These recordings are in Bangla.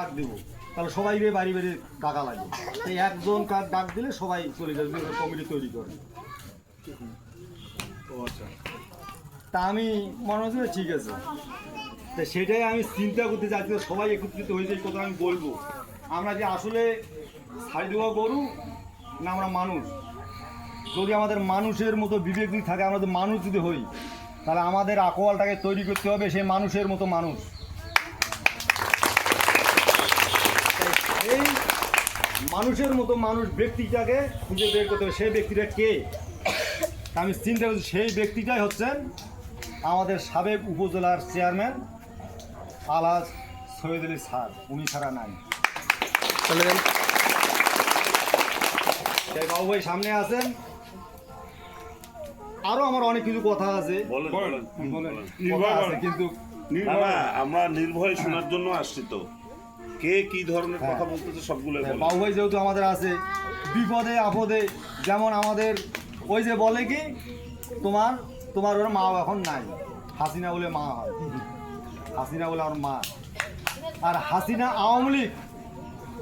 ডাক দেবো। তাহলে সবাই বাড়ি বাড়ি ডাকা লাগবে। এই একজন কাজ ডাক দিলে সবাই চলে যাবে কমিটি তৈরি করে। আচ্ছা। তা আমি মনে হচ্ছে ঠিক আছে। তা সেটাই আমি চিন্তা করতে চাচ্ছি সবাই একত্রিত হয়েছে এই কথা আমি বলব। আমরা যে আসলে ছাড়ি দেওয়া গরু না আমরা মানুষ? যদি আমাদের মানুষের মতো বিবেক যদি থাকে আমরা মানুষ যদি হই তাহলে আমাদের আকোয়ালটাকে তৈরি করতে হবে সেই মানুষের মতো মানুষ। এই মানুষের মতো মানুষ ব্যক্তিটাকে খুঁজে বের করতে হবে। সেই ব্যক্তিটা কে? আমি চিন্তা করছি সেই ব্যক্তিটাই হচ্ছেন আমাদের সাবেক উপজেলার চেয়ারম্যান আলাজ সৈয়দ আলী স্যার। উনি ছাড়া নাই। চলে বাবু ভাই সামনে আছেন। আরও আমার অনেক কিছু কথা আছে। কিন্তু আমরা নির্ভয় শোনার জন্য আসছি তো। কে কি ধরনের কথা বলতেছে সবগুলো বলেন বাবু ভাই যেহেতু আমাদের আছে বিপদে আপদে যেমন আমাদের ওই যে বলে কি তোমার তোমার ওর মা এখন নাই। হাসিনা বলে মা হয়। হাসিনা বলে আমার মা। আর হাসিনা আওয়ামী লীগ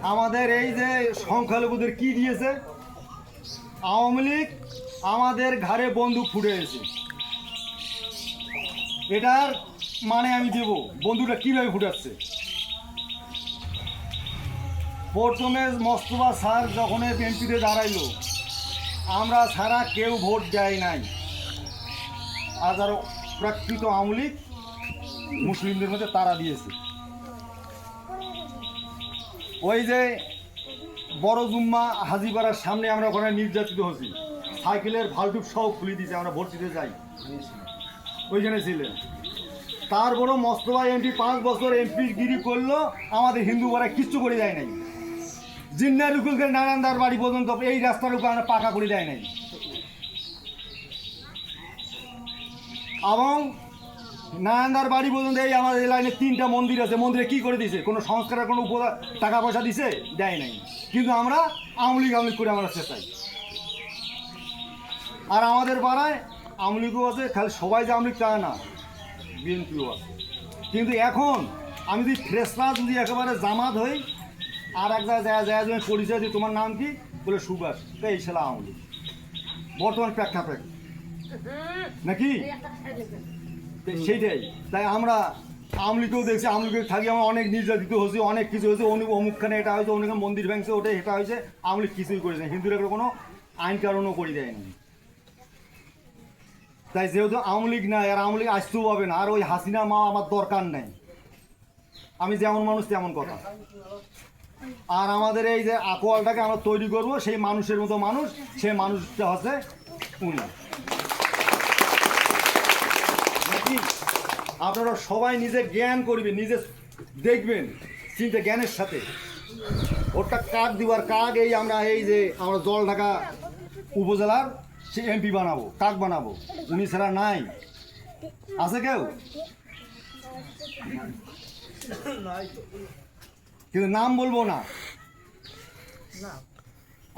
আমাদের এই যে সংখ্যালঘুদের কি দিয়েছে? আওয়ামী লীগ আমাদের ঘাড়ে বন্দুক ফুটেছে এটার মানে আমি দেব। বন্ধুটা কীভাবে ফুটাচ্ছে? প্রথমে মস্তফা স্যার যখন এমপিতে দাঁড়াইলো, আমরা ছাড়া কেউ ভোট দেয় নাই। আর প্রাকৃত আমলিক মুসলিমদের মধ্যে তারা দিয়েছে। ওই যে বড় জুম্মা হাজিপাড়ার সামনে আমরা ওখানে নির্যাতিত হচ্ছি সাইকেলের ভালটুক সহ খুলে দিয়েছে, আমরা ভোট দিতে যাই। ওইখানে ছিলেন। তারপরও মস্তফা এমপি পাঁচ বছর এমপি গিরি করল, আমাদের হিন্দু পাড়ায় কিচ্ছু করে দেয় নাই। জিন্নার উকুলকে নারায়ণদার বাড়ি পর্যন্ত এই রাস্তার উপর আমরা পাকা করে দেয় নাই। এবং নারায়ণদার বাড়ি পর্যন্ত এই আমাদের লাইনে তিনটা মন্দির আছে। মন্দিরে কি করে দিছে? কোনো সংস্কারের কোনো উপ টাকা পয়সা দিছে? দেয় নাই। কিন্তু আমরা আমলিগ আমলিগ করে আমরা চেষ্টাই। আর আমাদের পাড়ায় আমলিগও আছে, খালি সবাই যে আমলিগ তা না, বিএনপিও আছে। কিন্তু এখন আমি যদি ফ্রেশরা যদি একেবারে জামাত হই আর এক জায়গায় যায় তুমি পরিচয় দিই তোমার নাম কি? বলে সুভাষ। তো এই ছেলে আমলি বর্তমান প্রেক্ষাপট। নাকি? সেইটাই। তাই আমরা আমলিকেও দেখছি আমলিকে থাকি আমরা অনেক নির্যাতিত হয়েছি অনেক কিছু হয়েছে অমুক অমুকখানে এটা হয়েছে অনেক মন্দির ভেঙছে ওটা এটা হয়েছে আমলিক কিছুই করেছে না। হিন্দুরা কোনো আইন কারণও করে দেয়নি তাই যেহেতু আওয়ামী লীগ নাই আর আওয়ামী লীগ আসতেও পাবে না আর ওই হাসিনা মা আমার দরকার নাই। আমি যেমন মানুষ তেমন কথা। আর আমাদের এই যে আকোয়ালটাকে আমরা তৈরি করব, সেই মানুষের মতো মানুষ, সেই মানুষটা হচ্ছে উনি। আপনারা সবাই নিজে জ্ঞান করবেন, নিজে দেখবেন চিন্তা জ্ঞানের সাথে। ওটা কাক দিবার কাক, এই আমরা এই যে আমরা জল ঢাকা উপজেলার সে এমপি বানাবো, কাক বানাবো। উনি ছাড়া নাই। আছে কেউ? কিন্তু নাম বলব না।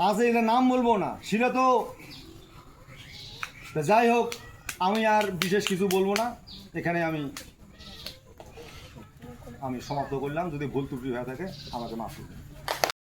আছে এটা নাম বলব না। সেটা তো যাই হোক, আমি আর বিশেষ কিছু বলব না। এখানে আমি আমি সমাপ্ত করলাম। যদি ভুল ত্রুটি হয়ে থাকে, আমাকে মাফ করবেন।